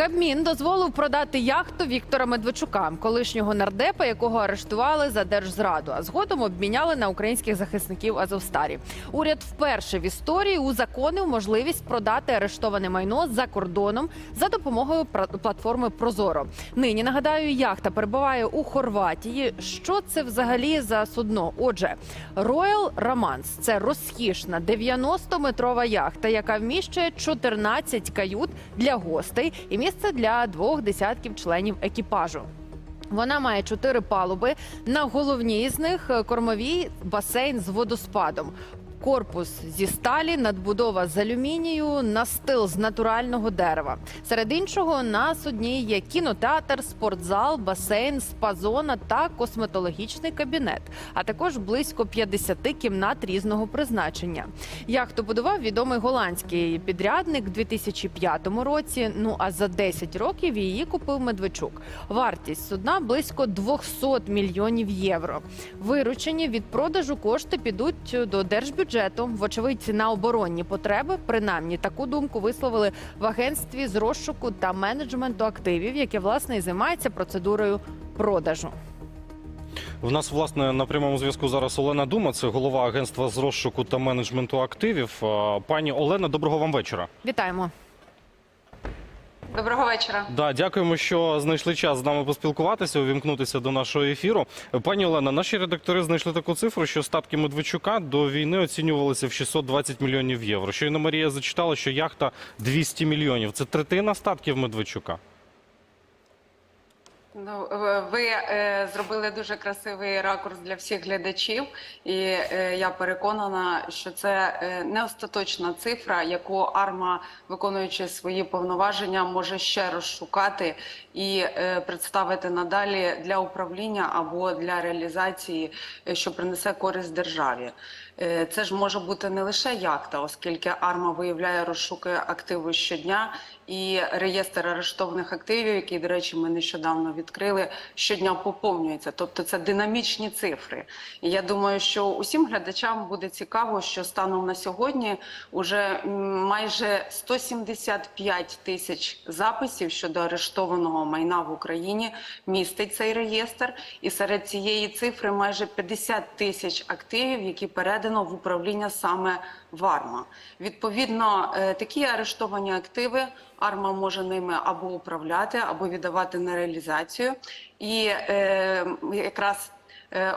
Кабмін дозволив продати яхту Віктора Медведчука, колишнього нардепа, якого арештували за держзраду, а згодом обміняли на українських захисників Азовстарі. Уряд вперше в історії узаконив можливість продати арештоване майно за кордоном за допомогою платформи Прозоро. Нині нагадаю, яхта перебуває у Хорватії. Що це взагалі за судно? Отже, Royal Romance – це розкішна 90-метрова яхта, яка вміщує 14 кают для гостей і місце для двох десятків членів екіпажу. Вона має чотири палуби. На головній з них е, кормовій басейн з водоспадом. Корпус зі сталі, надбудова з алюмінію, настил з натурального дерева. Серед іншого на судні є кінотеатр, спортзал, басейн, спа-зона та косметологічний кабінет, а також близько 50 кімнат різного призначення. Яхту будував відомий голландський підрядник у 2005 році. Ну а за 10 років її купив Медведчук. Вартість судна близько 200 мільйонів євро. Виручені від продажу кошти підуть до держбюджету. Вочевидь, на оборонні потреби. Принаймні таку думку висловили в агентстві з розшуку та менеджменту активів, яке власне і займається процедурою продажу. В нас власне на прямому зв'язку зараз Олена Дума, це голова агентства з розшуку та менеджменту активів. Пані Олена, доброго вам вечора. Вітаємо. Доброго вечора. Да, дякуємо, що знайшли час з нами поспілкуватися, увімкнутися до нашого ефіру. Пані Олена, наші редактори знайшли таку цифру, що статки Медведчука до війни оцінювалися в 620 мільйонів євро. Щойно Марія зачитала, що яхта 200 мільйонів. Це третина статків Медведчука. Ну ви е, зробили дуже красивий ракурс для всіх глядачів, і е, я переконана, що це е, не остаточна цифра, яку АРМА, виконуючи свої повноваження, може ще розшукати і е, представити надалі для управління або для реалізації, е, що принесе користь державі. Е, Це ж може бути не лише яхта, оскільки АРМА виявляє розшукує активи щодня, і реєстр арештованих активів, який, до речі, ми нещодавно відкрили, щодня поповнюється. Тобто це динамічні цифри. І я думаю, що усім глядачам буде цікаво, що станом на сьогодні вже майже 175 тисяч записів щодо арештованого майна в Україні містить цей реєстр. І серед цієї цифри майже 50 тисяч активів, які передано в управління саме в АРМА. Відповідно, е, такі арештовані активи АРМА може ними або управляти, або віддавати на реалізацію. І е, якраз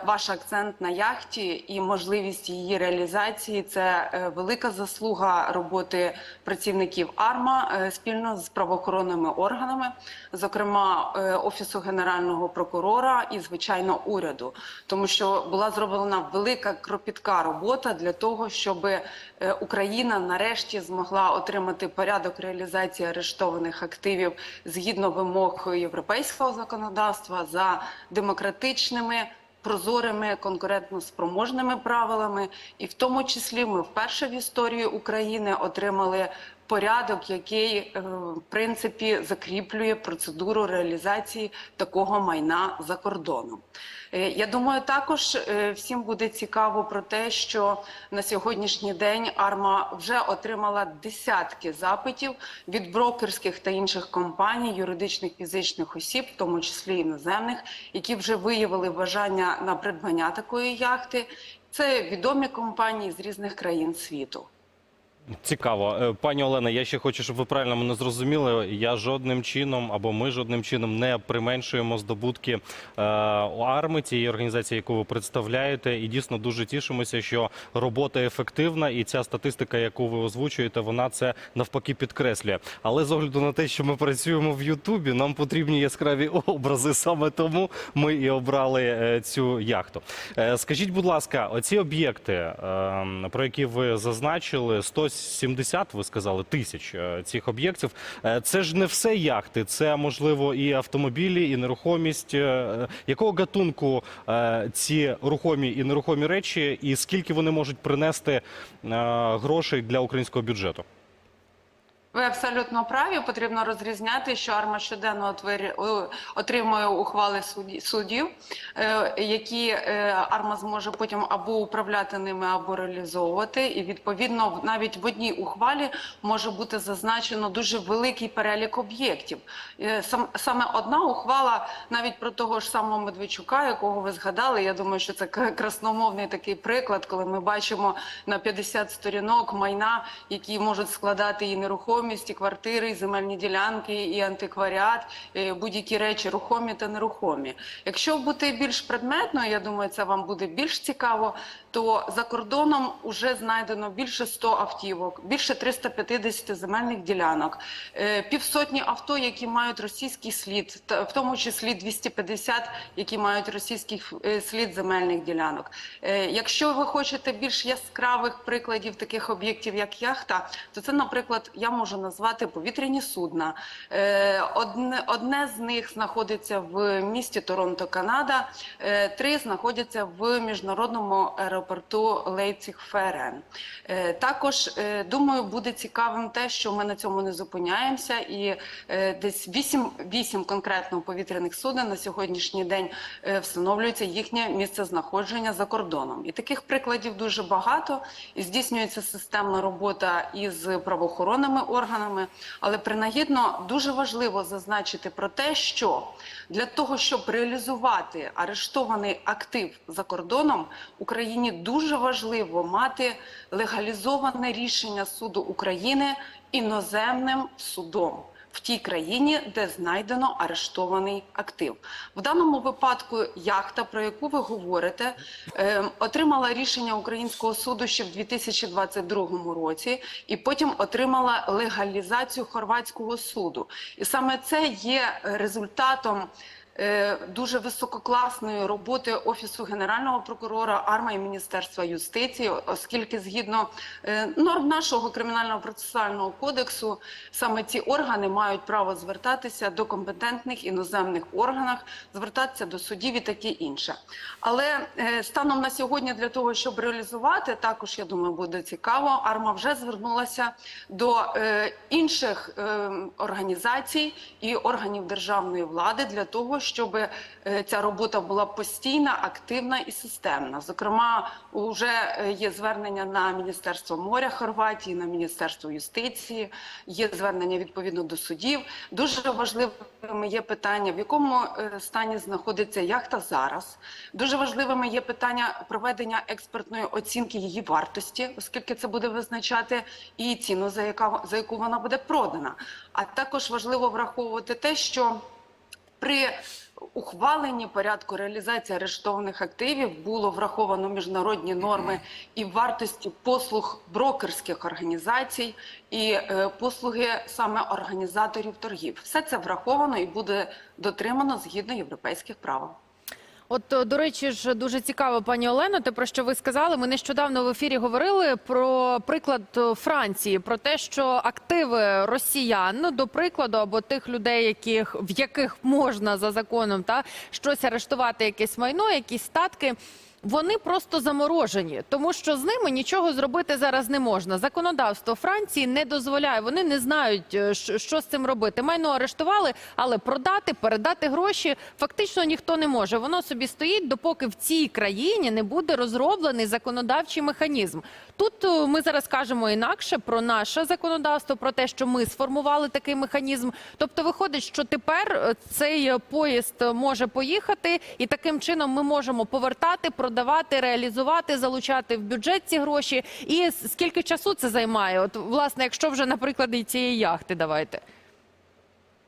ваш акцент на яхті і можливість її реалізації це е, велика заслуга роботи працівників АРМА е, спільно з правоохоронними органами, зокрема е, офісу генерального прокурора і звичайно уряду, тому що була зроблена велика кропітка робота для того, щоб е, Україна нарешті змогла отримати порядок реалізації арештованих активів згідно вимог європейського законодавства за демократичними. Прозорими конкурентно спроможними правилами, і в тому числі ми вперше в історії України отримали порядок, який е, в принципі закріплює процедуру реалізації такого майна за кордоном. Е, Я думаю, також е, всім буде цікаво про те, що на сьогоднішній день АРМА вже отримала десятки запитів від брокерських та інших компаній, юридичних фізичних осіб, в тому числі іноземних, які вже виявили бажання на придбання такої яхти. Це відомі компанії з різних країн світу. Цікаво, Е, пані Олена. Я ще хочу, щоб ви правильно мене зрозуміли. Я жодним чином або ми жодним чином не применшуємо здобутки е, арми цієї організації, яку ви представляєте, і дійсно дуже тішимося, що робота ефективна, і ця статистика, яку ви озвучуєте, вона це навпаки підкреслює. Але з огляду на те, що ми працюємо в Ютубі, нам потрібні яскраві образи. Саме тому ми і обрали е, цю яхту. Е, Скажіть, будь ласка, оці об'єкти, е, про які ви зазначили, 170, ви сказали, тисяч е, цих об'єктів. Е, Це ж не все яхти, це можливо і автомобілі, і нерухомість. Е, Якого гатунку ці рухомі і нерухомі речі, і скільки вони можуть принести грошей для українського бюджету? Ви абсолютно праві. Потрібно розрізняти, що АРМА щоденно отримує ухвали судді- суддів, е, які е, АРМА зможе потім або управляти ними, або реалізовувати. І відповідно навіть в одній ухвалі може бути зазначено дуже великий перелік об'єктів. Е, сам- Саме одна ухвала, навіть про того ж самого Медведчука, якого ви згадали. Я думаю, що це красномовний такий приклад, коли ми бачимо на 50 сторінок майна, які можуть складати і нерухомість, і квартири, і земельні ділянки, і антикваріат, будь-які речі рухомі та нерухомі. Якщо бути більш предметною, я думаю, це вам буде більш цікаво. То за кордоном вже знайдено більше 100 автівок, більше 350 земельних ділянок, е, півсотні авто, які мають російський слід, в тому числі 250, які мають російський е, слід земельних ділянок. Е, Якщо ви хочете більш яскравих прикладів таких об'єктів, як яхта, то це, наприклад, я можу назвати повітряні судна. Е, Одне, з них знаходиться в місті Торонто, Канада, е, три знаходяться в міжнародному аеропорту Лейпциг Ферен. Е, Також думаю, буде цікавим те, що ми на цьому не зупиняємося, і десь 8, 8 конкретно повітряних суден на сьогоднішній день встановлюється їхнє місце знаходження за кордоном. І таких прикладів дуже багато. І здійснюється системна робота із правоохоронними органами. Але принагідно дуже важливо зазначити про те, що для того, щоб реалізувати арештований актив за кордоном, Україні дуже важливо мати легалізоване рішення суду України іноземним судом. В тій країні, де знайдено арештований актив, в даному випадку яхта, про яку ви говорите, е, отримала рішення українського суду ще в 2022 році, і потім отримала легалізацію хорватського суду. І саме це є результатом дуже висококласної роботи офісу генерального прокурора АРМА і Міністерства юстиції, оскільки згідно е, норм нашого кримінального процесуального кодексу саме ці органи мають право звертатися до компетентних іноземних органів, звертатися до судів і таке інше. Але е, станом на сьогодні для того, щоб реалізувати, також я думаю, буде цікаво. АРМА вже звернулася до е, інших е, організацій і органів державної влади для того, щоб е, ця робота була постійна, активна і системна. Зокрема, вже е, є звернення на Міністерство моря Хорватії, на Міністерство юстиції, є звернення відповідно до судів. Дуже важливими є питання, в якому е, стані знаходиться яхта зараз. Дуже важливими є питання проведення експертної оцінки її вартості, оскільки це буде визначати і ціну, за яка за яку вона буде продана. А також важливо враховувати те, що при ухваленні порядку реалізації арештованих активів було враховано міжнародні норми і вартості послуг брокерських організацій і е, послуги саме організаторів торгів. Все це враховано і буде дотримано згідно європейських правил. От до речі, ж дуже цікаво, пані Олено, те про що ви сказали. Ми нещодавно в ефірі говорили про приклад Франції, про те, що активи росіян, ну, до прикладу, або тих людей, яких в яких можна за законом та щось арештувати, якесь майно, якісь статки. Вони просто заморожені, тому що з ними нічого зробити зараз не можна. Законодавство Франції не дозволяє. Вони не знають, е, що з цим робити. Майно арештували, але продати, передати гроші фактично ніхто не може. Воно собі стоїть, допоки в цій країні не буде розроблений законодавчий механізм. Тут е, ми зараз кажемо інакше про наше законодавство, про те, що ми сформували такий механізм. Тобто, виходить, що тепер е, цей поїзд може поїхати, і таким чином ми можемо повертати, продавати, реалізувати, залучати в бюджет ці гроші. І скільки часу це займає? От власне, якщо вже наприклад і цієї яхти, давайте.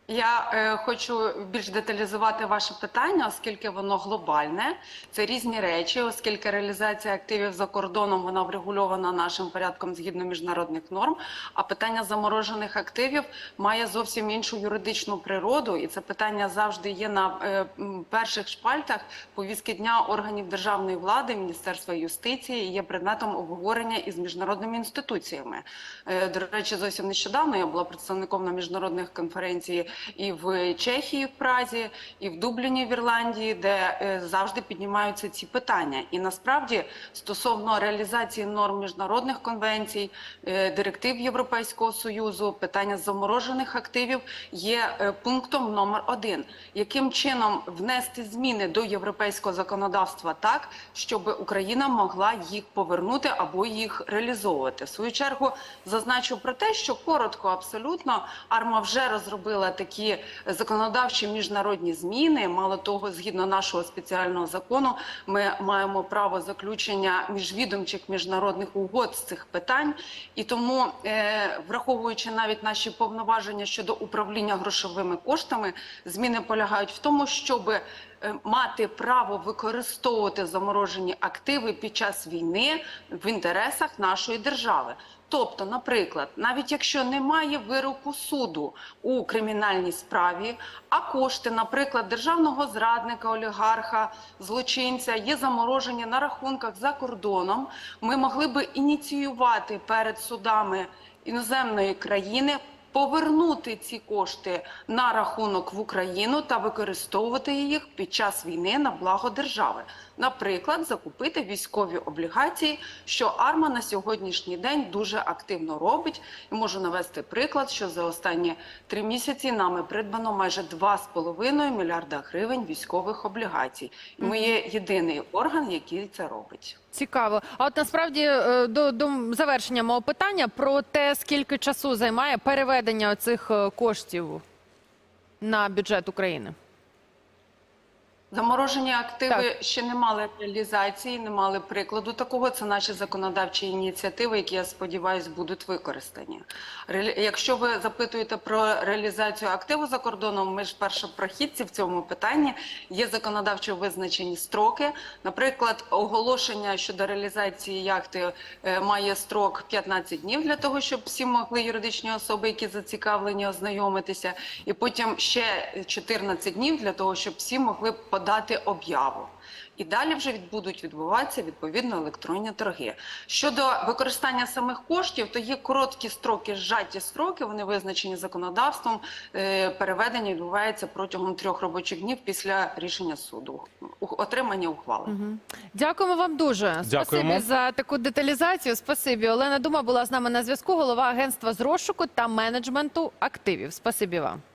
Я е, хочу більш деталізувати ваше питання, оскільки воно глобальне. Це різні речі, оскільки реалізація активів за кордоном вона врегульована нашим порядком згідно міжнародних норм. А питання заморожених активів має зовсім іншу юридичну природу, і це питання завжди є на е, перших шпальтах повістки дня органів державної влади, Міністерства юстиції і є предметом обговорення із міжнародними інституціями. Е, До речі, зовсім нещодавно я була представником на міжнародних конференції і в Чехії, в Празі, і в Дубліні, в Ірландії, де е, завжди піднімаються ці питання. І насправді стосовно реалізації норм міжнародних конвенцій, е, директив Європейського союзу, питання заморожених активів є е, пунктом номер один. Яким чином внести зміни до європейського законодавства так, щоб Україна могла їх повернути або їх реалізовувати? В свою чергу зазначу про те, що коротко абсолютно АРМА вже розробила такі законодавчі міжнародні зміни. Мало того, згідно нашого спеціального закону, ми маємо право заключення міжвідомчих міжнародних угод з цих питань, і тому, е, враховуючи навіть наші повноваження щодо управління грошовими коштами, зміни полягають в тому, щоб е, мати право використовувати заморожені активи під час війни в інтересах нашої держави. Тобто, наприклад, навіть якщо немає вироку суду у кримінальній справі, а кошти, наприклад, державного зрадника, олігарха, злочинця є заморожені на рахунках за кордоном, ми могли би ініціювати перед судами іноземної країни. Повернути ці кошти на рахунок в Україну та використовувати їх під час війни на благо держави. Наприклад, закупити військові облігації, що АРМА на сьогоднішній день дуже активно робить. І можу навести приклад, що за останні три місяці нами придбано майже 2,5 мільярда гривень військових облігацій. І ми є єдиний орган, який це робить. Цікаво. А от насправді е, до, до завершення мого питання про те, скільки часу займає переведення цих коштів на бюджет України. Заморожені активи Так. ще не мали реалізації, не мали прикладу такого. Це наші законодавчі ініціативи, які я сподіваюся будуть використані. Реалі- Якщо ви запитуєте про реалізацію активу за кордоном, ми ж першопрохідці в цьому питанні. Є законодавчо визначені строки. Наприклад, оголошення щодо реалізації яхти е, має строк 15 днів для того, щоб всі могли юридичні особи, які зацікавлені, ознайомитися, і потім ще 14 днів для того, щоб всі могли подати об'яву. І далі вже будуть відбуватися відповідно електронні торги. Щодо використання самих коштів, то є короткі строки, зжаті строки. Вони визначені законодавством. Е, Переведення відбувається протягом трьох робочих днів після рішення суду. Отримання ухвали. Дякуємо вам дуже. Дякуємо. Спасибі за таку деталізацію. Спасибі. Олена Дума була з нами на зв'язку. Голова агентства з розшуку та менеджменту активів. Спасибі вам.